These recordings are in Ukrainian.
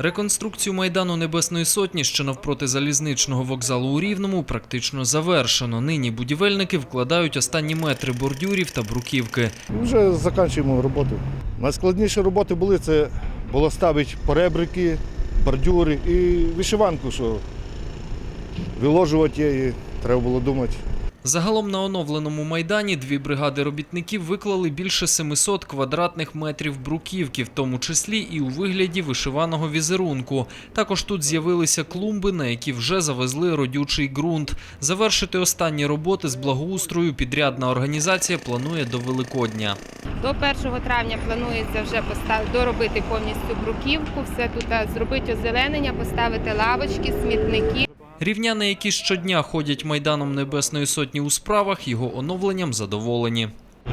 Реконструкцію майдану Небесної Сотні, що навпроти залізничного вокзалу у Рівному, практично завершено. Нині будівельники вкладають останні метри бордюрів та бруківки. Вже закінчуємо роботу. Найскладніші роботи були це було ставити поребрики, бордюри і вишиванку, що виложувати її, треба було думати. Загалом на оновленому майдані дві бригади робітників виклали більше 700 квадратних метрів бруківки, в тому числі і у вигляді вишиваного візерунку. Також тут з'явилися клумби, на які вже завезли родючий ґрунт. Завершити останні роботи з благоустрою підрядна організація планує до Великодня. До 1 травня планується вже доробити повністю бруківку, все тут зробити озеленення, поставити лавочки, смітники. Рівняни, які щодня ходять майданом Небесної Сотні у справах, його оновленням задоволені.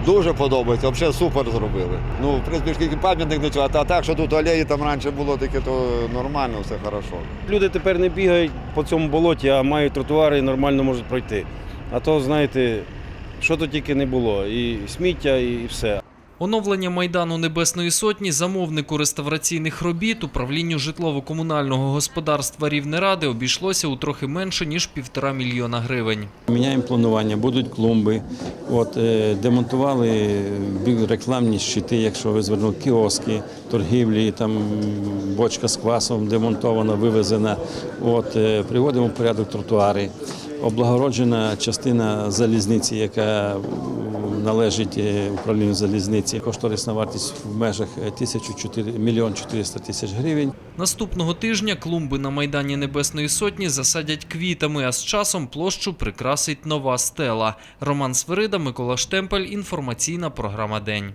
Дуже подобається, взагалі супер зробили. Ну, в принципі, скільки пам'ятник до цього, а так, що тут алеї там раніше було таке, то нормально, все хорошо. Люди тепер не бігають по цьому болоті, а мають тротуари і нормально можуть пройти. А то, знаєте, що то тільки не було. І сміття, і все. Оновлення майдану Небесної Сотні замовнику реставраційних робіт управлінню житлово-комунального господарства Рівнеради обійшлося у трохи менше ніж півтора мільйона гривень. Міняємо планування, будуть клумби. От, е, демонтували рекламні щити, якщо ви звернули кіоски, торгівлі, там бочка з квасом демонтована, вивезена. От, е, приводимо в порядок тротуари. Облагороджена частина залізниці, яка належить е, управлінню залізниці. Кошторисна вартість в межах 1400 мільйон 400 тисяч гривень. Наступного тижня клумби на майдані Небесної Сотні засадять квітами, а з часом площу прикрасить нова стела. Роман Свирида, Микола Штемпель. Інформаційна програма День.